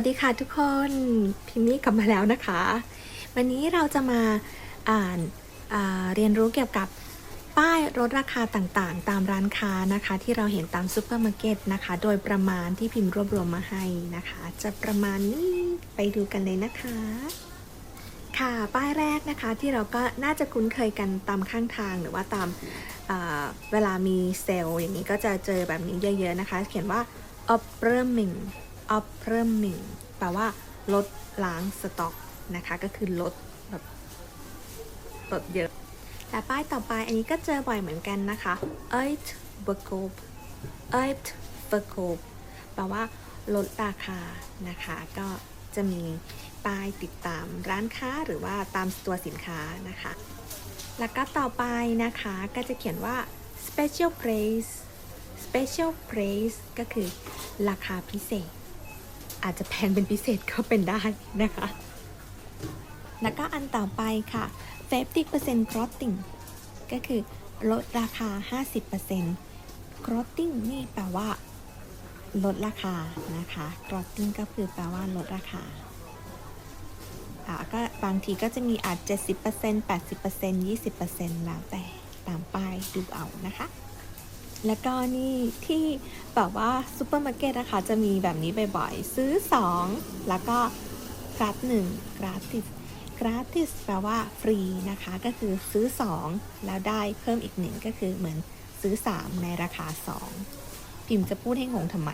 วัสดีค่ะทุกคนพิมมี่กลับมาแล้วนะคะ วันนี้เราจะมาอ่านาเรียนรู้เกี่ยวกับป้ายลดราคาต่างๆ ตามร้านค้านะคะ ที่เราเห็นตามซูเปอร์มาร์เก็ตนะคะ โดยประมาณที่พิมพ์รวบรวมมาให้นะคะ จะประมาณนี้ไปดูกันเลยนะคะ ค่ะป้ายแรกนะคะที่เราก็น่าจะคุ้นเคยกันตามข้างทางหรือว่าตามอ่าเวลามีเซลล์อย่างนี้ก็จะเจอแบบนี้เยอะ ๆนะคะ เขียนว่า upcoming oppriming oppriming แปลว่าลดล้างสต็อกนะคะ ก็คือลดแบบลดเยอะ แต่ป้ายต่อไปอันนี้ก็เจอบ่อยเหมือนกันนะคะ uit verkoop uit verkoop แปลว่าลดราคานะคะ ก็จะมีป้ายติดตามร้านค้าหรือว่าตามตัวสินค้านะคะ แล้วก็ต่อไปนะคะก็จะเขียนว่า special price special price ก็คือราคาพิเศษ อาจจะแพงเป็นพิเศษก็เป็นได้นะคะ แล้วก็อันต่อไปค่ะ 50% costing ก็คือลดราคา 50% costing นี่แปลว่า ลดราคานะคะ costing ก็คือแปลว่าลดราคาก็บางทีก็จะมีอาจ 70% 80% 20%แล้วแต่ตามป้ายดูเอานะคะ แล้วก็นี่ที่แบบว่าซูเปอร์มาร์เก็ตนะคะจะมีแบบนี้บ่อยๆ ซื้อ 2 แล้วก็กราฟหนึ่งกราติสกราติสแปลว่าฟรีนะคะ ก็คือซื้อ 2 แล้วได้เพิ่มอีกหนึ่งก็คือเหมือนซื้อ 3 ในราคา 2 พิมพ์จะพูดให้งงทำไม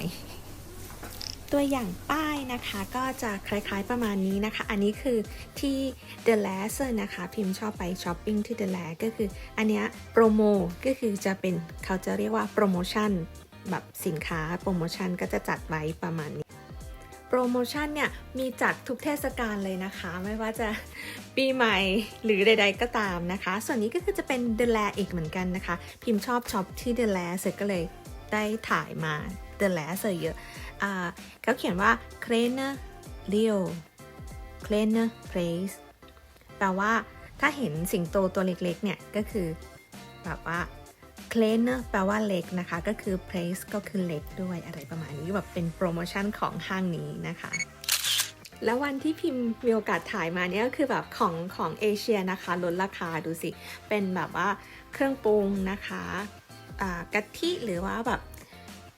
ตัวอย่างป้ายนะคะก็จะคล้ายๆประมาณนี้นะคะ อันนี้คือที่ The Last นะคะ พิมพ์ชอบไปช้อปปิ้งที่ The l a s ก็คือ อันเนี้ยโปรโมก็คือจะเป็นเขาจะเรียกว่าโปรโมชั่นแบบสินค้าโปรโมชั่นก็จะจัดไว้ประมาณนี้โปรโมชั่นเนี่ยมีจัดทุกเทศกาลเลยนะคะ ไม่ว่าจะปีใหม่หรือใด ๆก็ตามนะคะ ส่วนนี้ก็คือจะเป็น The l a อีกเหมือนกันนะคะ พิมพ์ชอบช็อปที่ The l a เสร็จก็เลยได้ถ่ายมา The l a เยอะอ่าเขาเขียนว่า k l e n e r Leo k l e n e r Place แปลว่าถ้าเห็นสิงโตตัวเล็กๆ เนี่ย ก็คือแบบว่า k l e n e r แปลว่าเล็กนะคะ ก็คือ place ก็คือเล็กด้วยอะไรประมาณนี้แบบเป็นโปรโมชั่นของห้างนี้นะคะแล้ววันที่พิมพ์มีโอกาสถ่ายมาเนี่ยก็คือแบบของของเอเชียนะคะลดราคาดูสิ เป็นแบบว่าเครื่องปรุงนะคะกะทิหรือว่าแบบ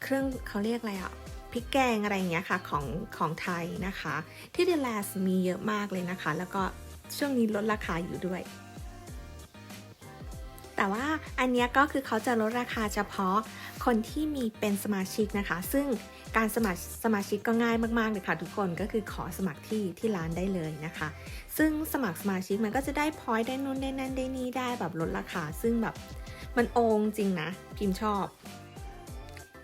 เครื่องเขาเรียกอะไรอะพริกแกงอะไรอย่างเงี้ยค่ะของของไทยนะคะ ที่เดล a สมีเยอะมากเลยนะคะ แล้วก็ช่วงนี้ลดราคาอยู่ด้วย แต่ว่าอันเนี้ยก็คือเขาจะลดราคาเฉพาะคนที่มีเป็นสมาชิกนะคะ ซึ่งการสมัครสมาชิกก็ง่ายมากๆเลยค่ะทุกคนก็คือขอสมัครที่ที่ร้านได้เลยนะคะ ซึ่งสมัครสมาชิกมันก็จะได้พอยต์ได้นู่นได้นั่นได้นี่ได้แบบลดราคา ซึ่งแบบมันโองจริงนะพิมชอบ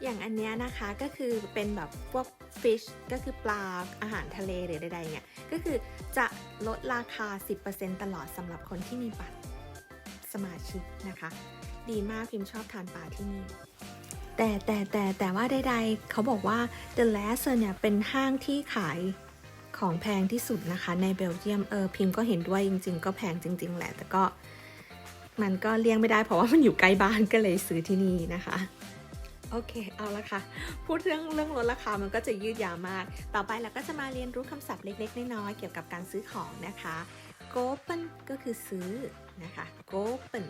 อย่างอันเนี้ยนะคะก็คือเป็นแบบพวก fish ก็คือปลาอาหารทะเลหรือใดๆเนี่ยก็คือจะลดราคา 10%ตลอดสำหรับคนที่มีบัตรสมาชิกนะคะ ดีมากพิมชอบทานปลาที่นี่แต่แต่แต่แต่ว่าใดๆเขาบอกว่า The Last เนี่ยเป็นห้างที่ขายของแพงที่สุดนะคะในเบลเยียมเออพิมพ์ก็เห็นด้วยจริง ๆ ก็แพงจริง ๆ แหละ แต่ก็มันก็เลี่ยงไม่ได้เพราะว่ามันอยู่ใกล้บ้านก็เลยซื้อที่นี่นะคะ โอเค เอาละค่ะ พูดเรื่องเรื่องลดราคา มันก็จะยืดยาวมาก ต่อไปเราก็จะมาเรียนรู้คำศัพท์เล็กๆ น้อยๆ เกี่ยวกับการซื้อของนะคะ g o p e n ก็คือซื้อนะคะ g o p e n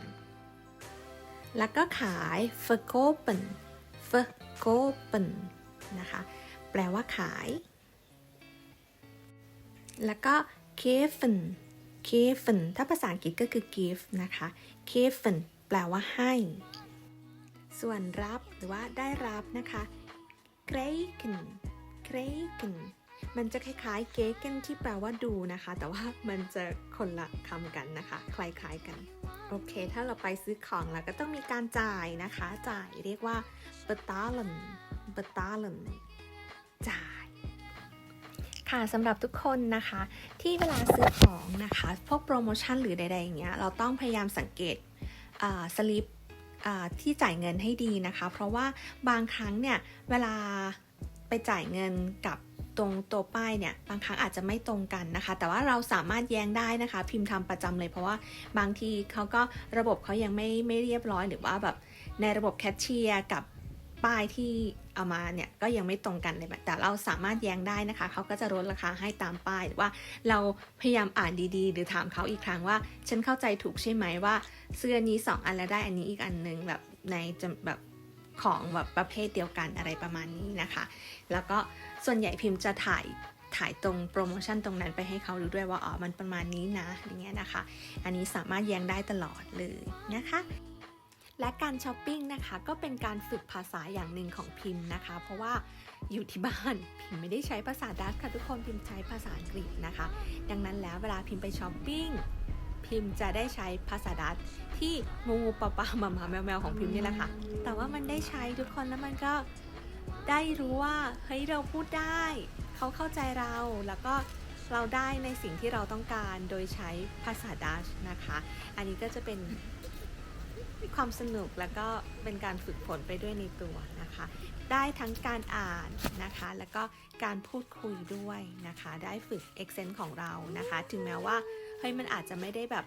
แล้วก็ขาย verkopen verkopen นะคะ แปลว่าขาย แล้วก็ geven geven ถ้าภาษาอังกฤษก็คือ give นะคะ geven แปลว่าให้ ส่วนรับหรือว่าได้รับนะคะ kreken kreken มันจะคล้ายๆ geken ที่แปลว่าดูนะคะ แต่ว่ามันจะคนละคำกันนะคะ คล้ายๆกัน โอเค ถ้าเราไปซื้อของแล้วก็ต้องมีการจ่ายนะคะ จ่ายเรียกว่า betalen betalen จ่าย ค่ะสำหรับทุกคนนะคะ ที่เวลาซื้อของนะคะ พวกโปรโมชั่นหรือใดๆอย่างเงี้ย เราต้องพยายามสังเกตสลิป ที่จ่ายเงินให้ดีนะคะ เพราะว่าบางครั้งเนี่ยเวลาไปจ่ายเงินกับตรงตัวป้ายเนี่ยบางครั้งอาจจะไม่ตรงกันนะคะ แต่ว่าเราสามารถแย้งได้นะคะ พิมพ์ทำประจำเลยเพราะว่าบางทีเขาก็ระบบเขายังไม่ไม่เรียบร้อย หรือว่าแบบในระบบแคชเชียร์กับ ป้ายที่เอามาเนี่ยก็ยังไม่ตรงกันเลยแบบแต่เราสามารถแย้งได้นะคะ เขาก็จะลดราคาให้ตามป้ายหรือว่าเราพยายามอ่านดีๆ หรือถามเขาอีกครั้งว่า ฉันเข้าใจถูกใช่ไหมว่า เสื้อนี้ 2 อันแล้วได้อันนี้อีกอันหนึงแบบในจำแบบของแบบประเภทเดียวกันอะไรประมาณนี้นะคะ แล้วก็ส่วนใหญ่พิมพ์จะถ่ายถ่ายตรงโปรโมชั่นตรงนั้นไปให้เขาดูด้วยว่าอ๋อมันประมาณนี้นะอย่างเงี้ยนะคะ อันนี้สามารถแย้งได้ตลอดเลยนะคะ และการช้อปปิ้งนะคะก็เป็นการฝึกภาษาอย่างหนึ่งของพิมพ์นะคะ เพราะว่าอยู่ที่บ้านพิมพ์ไม่ได้ใช้ภาษาดัตช์ค่ะทุกคนพิมพ์ใช้ภาษาอังกฤษนะคะ ดังนั้นแล้วเวลาพิมพ์ไปช้อปปิ้งพิมพ์จะได้ใช้ภาษาดัตช์ที่งูปลาปลาหมาหมาแมวแมวของพิมพ์นี่แหละค่ะ แต่ว่ามันได้ใช้ทุกคนแล้วมันก็ได้รู้ว่าเฮ้ยเราพูดได้ เขาเข้าใจเราแล้วก็เราได้ในสิ่งที่เราต้องการโดยใช้ภาษาดัชนะคะ อันนี้ก็จะเป็น ความสนุกแล้วก็เป็นการฝึกฝนไปด้วยในตัวนะคะ ได้ทั้งการอ่านนะคะ แล้วก็การพูดคุยด้วยนะคะ ได้ฝึก accent ของเรานะคะ ถึงแม้ว่าเฮ้ยมันอาจจะไม่ได้แบบ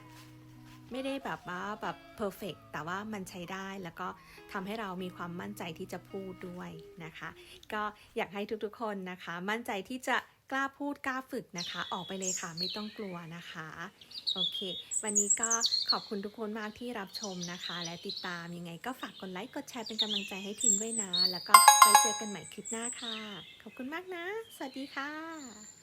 ไม่ได้แบบว่าแบบ perfect แต่ว่ามันใช้ได้แล้วก็ทำให้เรามีความมั่นใจที่จะพูดด้วยนะคะ ก็อยากให้ทุกๆคนนะคะ มั่นใจที่จะ กล้าพูดกล้าฝึกนะคะ ออกไปเลยค่ะ ไม่ต้องกลัวนะคะ โอเค วันนี้ก็ขอบคุณทุกคนมากที่รับชมนะคะ และติดตามยังไงก็ฝากกดไลค์กดแชร์เป็นกำลังใจให้ทีมด้วยนะ แล้วก็ไปเจอกันใหม่คลิปหน้าค่ะ ขอบคุณมากนะ สวัสดีค่ะ